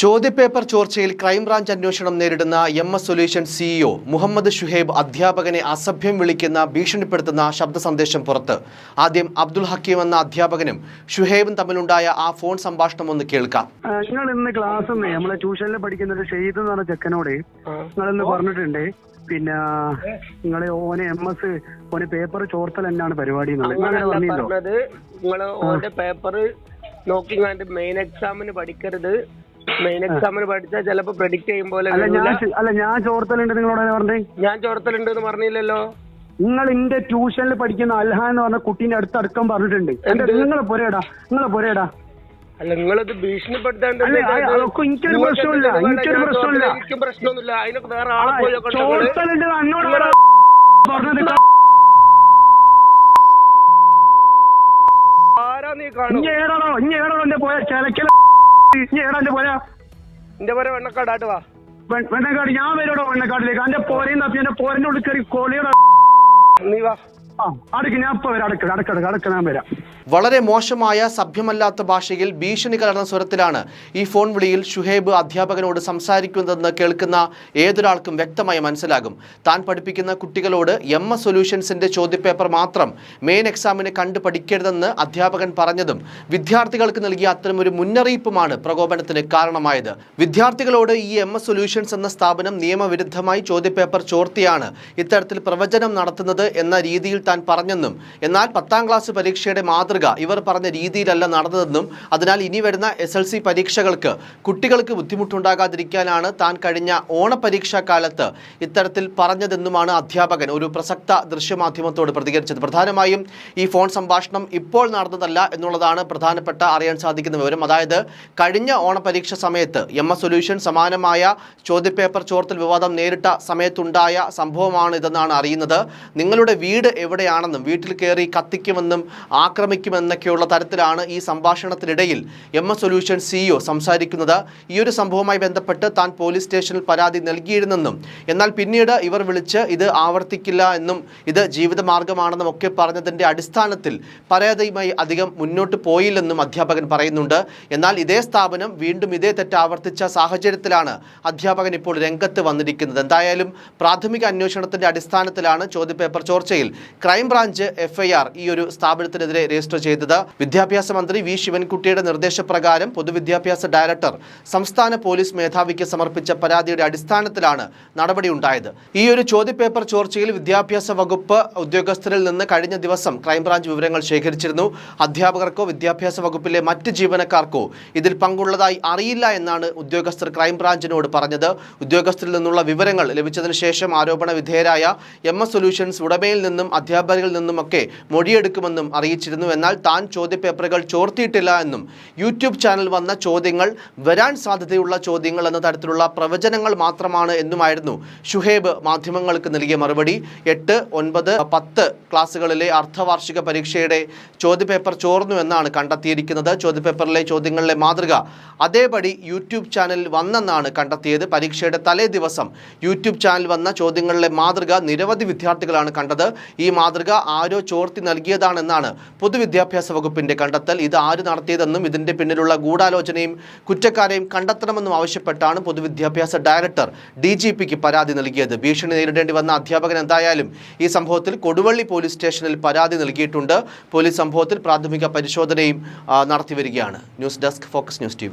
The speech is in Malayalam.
ചോദ്യപേപ്പർ ചോർച്ചയിൽ ക്രൈംബ്രാഞ്ച് അന്വേഷണം നേരിടുന്ന M S solution CEO Muhammad Shuhaib അധ്യാപകനെ അസഭ്യം വിളിക്കുന്ന ഭീഷണിപ്പെടുത്തുന്ന ശബ്ദ സന്ദേശം പുറത്ത്. ആദ്യം അബ്ദുൽ ഹക്കീം എന്ന അധ്യാപകനും ഷുഹേബും തമ്മിലുണ്ടായ ആ ഫോൺ സംഭാഷണം ഒന്ന് കേൾക്കാം. നിങ്ങൾ ഇന്ന് ക്ലാസ് നമ്മളെ ട്യൂഷനിൽ പഠിക്കുന്ന ഒരു ഷെയ്ദ് എന്ന് പറഞ്ഞ ചെക്കനോട്. നിങ്ങൾ ഇന്ന് പറഞ്ഞിട്ടുണ്ട്. പിന്നെ നിങ്ങളെ ഓനെ എം എസ് ഓന് പേപ്പർ ചോർത്തൽ തന്നെയാണ് പരിപാടി നിങ്ങൾ പറഞ്ഞത് നിങ്ങൾ ഓന്റെ പേപ്പർ നോക്കിങ്ങാണ്ട് മെയിൻ എക്സാമിന് പഠിക്കരുത്. മെയിൻ എക്സാമിന് പഠിച്ചാൽ ചിലപ്പോ പ്രെഡിക്റ്റ് ചെയ്യും പോലെ അല്ല ഞാൻ വരൂല. അല്ല ഞാൻ ചോർത്തലുണ്ട് നിങ്ങളോട് പറഞ്ഞേ. ഞാൻ ചോർത്തലുണ്ട് എന്ന് പറഞ്ഞില്ലല്ലോ. നിങ്ങൾ എന്റെ ട്യൂഷനിൽ പഠിക്കുന്ന അൽഹ എന്ന് പറഞ്ഞ കുട്ടീന്റെ അടുത്ത് അടക്കം പറഞ്ഞിട്ടുണ്ട്. എന്റെ നിങ്ങളെ പൊരേടാ നിങ്ങളെ പൊരേടാ. അല്ല നിങ്ങളിത് ഭീഷണിപ്പെടുത്താണ്ട് അല്ല, ഇത് അ- അതൊക്കെ എനിക്കൊരു നിങ്ങൾക്ക് പ്രശ്നമില്ല, എന്തെങ്കിലും എനിക്കൊരു ഞാൻ പ്രശ്നമില്ല. ചോർത്തൽ എനിക്കും പ്രശ്നമൊന്നുമില്ല. അതിനൊക്കെ വേറെ ആളെ പോയി നോക്കണ്ട നിങ്ങൾ. ചോർത്തലുണ്ട് എന്നോട് പറ. പറഞ്ഞത്. ആരാ നീ കാണും എന്റെ പോയ? ചിലക്കല എന്റെ പോരെ? എന്റെ പേരെ വെണ്ണക്കാടാട്ട് വാ. വെണ്ണക്കാട് ഞാൻ വരോടോ വെണ്ണക്കാട്ടിലേക്ക് എന്റെ പോരയും തപ്പി എന്റെ പോരന്റെ ഉള്ളിൽ കയറി കോളിയുടെ നീ വാ. ആ അടക്ക് ഞാൻ ഇപ്പൊ വരാം അടുക്കട അടക്കട അടക്ക ഞാൻ വരാം. വളരെ മോശമായ സഭ്യമല്ലാത്ത ഭാഷയിൽ ഭീഷണി കലർന്ന സ്വരത്തിലാണ് ഈ ഫോൺ വിളിയിൽ ഷുഹേബ് അധ്യാപകനോട് സംസാരിക്കുന്നതെന്ന് കേൾക്കുന്ന ഏതൊരാൾക്കും വ്യക്തമായി മനസ്സിലാകും. താൻ പഠിപ്പിക്കുന്ന കുട്ടികളോട് എം എസ് സൊല്യൂഷൻസിന്റെ ചോദ്യപേപ്പർ മാത്രം മെയിൻ എക്സാമിന് കണ്ടു പഠിക്കരുതെന്ന് അധ്യാപകൻ പറഞ്ഞതും വിദ്യാർത്ഥികൾക്ക് നൽകിയ അത്തരമൊരു മുന്നറിയിപ്പുമാണ് പ്രകോപനത്തിന് കാരണമായത്. വിദ്യാർത്ഥികളോട് ഈ എം എസ് സൊല്യൂഷൻസ് എന്ന സ്ഥാപനം നിയമവിരുദ്ധമായി ചോദ്യപേപ്പർ ചോർത്തിയാണ് ഇത്തരത്തിൽ പ്രവചനം നടത്തുന്നത് എന്ന രീതിയിൽ താൻ പറഞ്ഞെന്നും എന്നാൽ പത്താം ക്ലാസ് പരീക്ഷയുടെ മാതൃക. ഇവർ പറഞ്ഞ രീതിയിലല്ല നടന്നതെന്നും അതിനാൽ ഇനി വരുന്ന എസ് എൽ സി പരീക്ഷകൾക്ക് കുട്ടികൾക്ക് ബുദ്ധിമുട്ടുണ്ടാകാതിരിക്കാനാണ് താൻ കഴിഞ്ഞ ഓണപരീക്ഷാ കാലത്ത് ഇത്തരത്തിൽ പറഞ്ഞതെന്നുമാണ് അധ്യാപകൻ ഒരു പ്രസക്ത ദൃശ്യമാധ്യമത്തോട് പ്രതികരിച്ചത്. പ്രധാനമായും ഈ ഫോൺ സംഭാഷണം ഇപ്പോൾ നടന്നതല്ല എന്നുള്ളതാണ് പ്രധാനപ്പെട്ട അറിയാൻ സാധിക്കുന്ന വിവരം. അതായത് കഴിഞ്ഞ ഓണപരീക്ഷ സമയത്ത് എം എസ് സൊല്യൂഷൻ സമാനമായ ചോദ്യപേപ്പർ ചോർത്തൽ വിവാദം നേരിട്ട സമയത്തുണ്ടായ സംഭവമാണ് ഇതെന്നാണ് അറിയുന്നത്. നിങ്ങളുടെ വീട് എവിടെയാണെന്നും വീട്ടിൽ കയറി കത്തിക്കുമെന്നും ആക്രമിക്കുമെന്നൊക്കെയുള്ള തരത്തിലാണ് ഈ സംഭാഷണത്തിനിടയിൽ എം എസ് സൊല്യൂഷൻ സിഇഒ സംസാരിക്കുന്നത്. ഈ ഒരു സംഭവവുമായി ബന്ധപ്പെട്ട് താൻ പോലീസ് സ്റ്റേഷനിൽ പരാതി നൽകിയിരുന്നെന്നും എന്നാൽ പിന്നീട് ഇവർ വിളിച്ച് ഇത് ആവർത്തിക്കില്ല എന്നും ഇത് ജീവിതമാർഗമാണെന്നും ഒക്കെ പറഞ്ഞതിന്റെ അടിസ്ഥാനത്തിൽ പരാതിയുമായി അധികം മുന്നോട്ട് പോയില്ലെന്നും അധ്യാപകൻ പറയുന്നുണ്ട്. എന്നാൽ ഇതേ സ്ഥാപനം വീണ്ടും ഇതേ തെറ്റ് ആവർത്തിച്ച സാഹചര്യത്തിലാണ് അധ്യാപകൻ ഇപ്പോൾ രംഗത്ത് വന്നിരിക്കുന്നത്. എന്തായാലും പ്രാഥമിക അന്വേഷണത്തിന്റെ അടിസ്ഥാനത്തിലാണ് ചോദ്യപേപ്പർ ചോർച്ചയിൽ ക്രൈംബ്രാഞ്ച് എഫ്ഐആർ ഈ ഒരു സ്ഥാപനത്തിനെതിരെ രജിസ്റ്റർ ചെയ്തത് വിദ്യാഭ്യാസ മന്ത്രി വി ശിവൻകുട്ടിയുടെ നിർദ്ദേശപ്രകാരം പൊതുവിദ്യാഭ്യാസ ഡയറക്ടർ സംസ്ഥാന പോലീസ് മേധാവിക്ക് സമർപ്പിച്ച പരാതിയുടെ അടിസ്ഥാനത്തിലാണ് നടപടിയുണ്ടായത്. ഈ ഒരു ചോദ്യപേപ്പർ ചോർച്ചയിൽ വിദ്യാഭ്യാസ വകുപ്പ് ഉദ്യോഗസ്ഥരിൽ നിന്ന് കഴിഞ്ഞ ദിവസം ക്രൈംബ്രാഞ്ച് വിവരങ്ങൾ ശേഖരിച്ചിരുന്നു. അധ്യാപകർക്കോ വിദ്യാഭ്യാസ വകുപ്പിലെ മറ്റ് ജീവനക്കാർക്കോ ഇതിൽ പങ്കുള്ളതായി അറിയില്ല എന്നാണ് ഉദ്യോഗസ്ഥർ ക്രൈംബ്രാഞ്ചിനോട് പറഞ്ഞത്. ഉദ്യോഗസ്ഥരിൽ നിന്നുള്ള വിവരങ്ങൾ ലഭിച്ചതിന് ശേഷം ആരോപണ വിധേയരായ എം എസ് സൊല്യൂഷൻസ് ഉടമയിൽ നിന്നും അധ്യാപകരിൽ നിന്നുമൊക്കെ മൊഴിയെടുക്കുമെന്നും അറിയിച്ചിരുന്നു എന്നാൽ താൻ ചോദ്യപേപ്പറുകൾ ചോർത്തിയിട്ടില്ല എന്നും യൂട്യൂബ് ചാനൽ വന്ന ചോദ്യങ്ങൾ വരാൻ സാധ്യതയുള്ള ചോദ്യങ്ങൾ എന്ന തരത്തിലുള്ള പ്രവചനങ്ങൾ മാത്രമാണ് എന്നുമായിരുന്നു ഷുഹേബ് മാധ്യമങ്ങൾക്ക് നൽകിയ മറുപടി. എട്ട് ഒൻപത് പത്ത് ക്ലാസ്സുകളിലെ അർദ്ധവാർഷിക പരീക്ഷയുടെ ചോദ്യപേപ്പർ ചോർന്നു എന്നാണ് കണ്ടെത്തിയിരിക്കുന്നത്. ചോദ്യപേപ്പറിലെ ചോദ്യങ്ങളിലെ മാതൃക അതേപടി യൂട്യൂബ് ചാനലിൽ വന്നെന്നാണ് കണ്ടെത്തിയത്. പരീക്ഷയുടെ തലേ ദിവസം യൂട്യൂബ് ചാനൽ വന്ന ചോദ്യങ്ങളിലെ മാതൃക നിരവധി വിദ്യാർത്ഥികളാണ് കണ്ടത്. ഈ മാതൃക ആരോ ചോർത്തി നൽകിയതാണെന്നാണ് പൊതുവിദ്യാഭ്യാസ വകുപ്പിന്റെ കണ്ടെത്തൽ. ഇത് ആര് നടത്തിയതെന്നും ഇതിന്റെ പിന്നിലുള്ള ഗൂഢാലോചനയും കുറ്റക്കാരെയും കണ്ടെത്തണമെന്നും ആവശ്യപ്പെട്ടാണ് പൊതുവിദ്യാഭ്യാസ ഡയറക്ടർ ഡി ജി പിക്ക് പരാതി നൽകിയത്. ഭീഷണി നേരിടേണ്ടി വന്ന അധ്യാപകൻ എന്തായാലും ഈ സംഭവത്തിൽ കൊടുവള്ളി പോലീസ് സ്റ്റേഷനിൽ പരാതി നൽകിയിട്ടുണ്ട്. പോലീസ് സംഭവത്തിൽ പ്രാഥമിക പരിശോധനയും നടത്തിവരികയാണ്. News desk focus news T